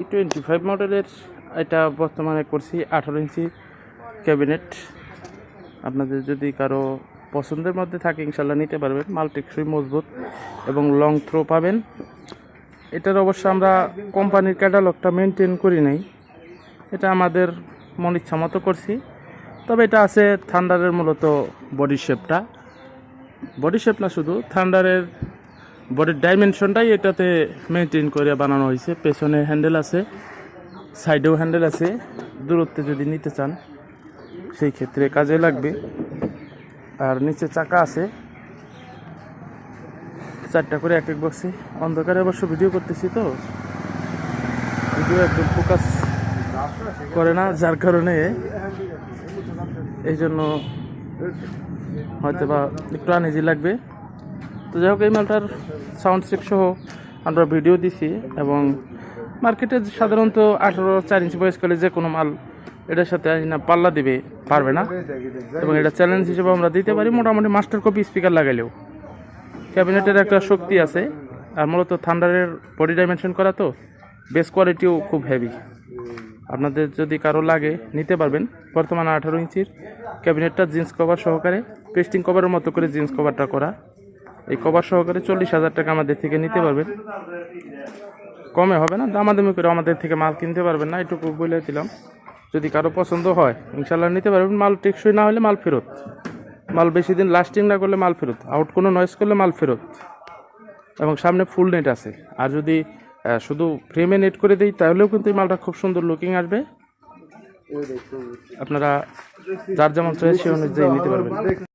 E twenty five মডেলের এটা বর্তমানে করছি আঠারো ইঞ্চি ক্যাবিনেট। আপনাদের যদি কারও পছন্দের মধ্যে থাকে ইনশাল্লাহ নিতে পারবেন। মাল টেকসই মজবুত এবং লং থ্রো পাবেন। এটার অবশ্য আমরা কোম্পানির ক্যাটালগটা মেনটেন করি নাই। এটা আমাদের মন ইচ্ছা মতো করছি। তবে এটা আছে থান্ডারের মূলত বডি শেপটা বডি শেপ না শুধু থান্ডারের বডির ডাইমেনশনটাই এটাতে মেনটেন করে বানানো হয়েছে। পেছনে হ্যান্ডেল আছে সাইডেও হ্যান্ডেল আছে। দূরত্বে যদি নিতে চান, সেই ক্ষেত্রে কাজে লাগবে। আর নিচে চাকা আছে। চারটা করে এক এক বক্সে অন্ধকারে অবশ্য ভিডিও করতেছি তো। ভিডিও একদম ফোকাস করে না, যার কারণে এই জন্য হয়তো বা একটু আনইজি লাগবে। তো যাই হোক, এই মালটার সাউন্ড চেক সহ আমরা ভিডিও দিছি এবং মার্কেটে সাধারণত আঠারো চার ইঞ্চি বয়সকালে যে কোনো মাল এটার সাথে না পাল্লা দিবে, পারবে না। এবং এটা চ্যালেঞ্জ হিসেবে আমরা দিতে পারি, মোটামুটি মাস্টার কপি স্পিকার লাগাইলেও। ক্যাবিনেটের একটা শক্তি আছে, আর মূলত থান্ডারের বডি ডাইমেনশন করা তো বেস কোয়ালিটিও খুব হেভি আপনাদের যদি কারও লাগে, নিতে পারবেন। বর্তমানে আঠারো ইঞ্চির ক্যাবিনেটটা জিন্স কভার সহকারে পেস্টিং কভারের মতো করে জিন্স কভারটা করা। এই কভার সহকারে চল্লিশ হাজার টাকা আমাদের থেকে নিতে পারবেন। কমে হবে না, দামাদামি করে আমাদের থেকে মাল কিনতে পারবেন না, এটুকু বলে দিলাম। যদি কারও পছন্দ হয় ইনশাল্লাহ নিতে পারবেন। মাল টেকসই না হলে মাল ফেরত। মাল বেশি দিন লাস্টিং না করলে মাল ফেরত। আউট কোনো নয়েস করলে মাল ফেরত। এবং সামনে ফুল নেট আছে। আর যদি শুধু ফ্রেমে নেট করে দিই, তাহলেও কিন্তু এই মালটা খুব সুন্দর লুকিং আসবে। আপনারা যার যেমন চয়েস সে অনুযায়ী নিতে পারবেন।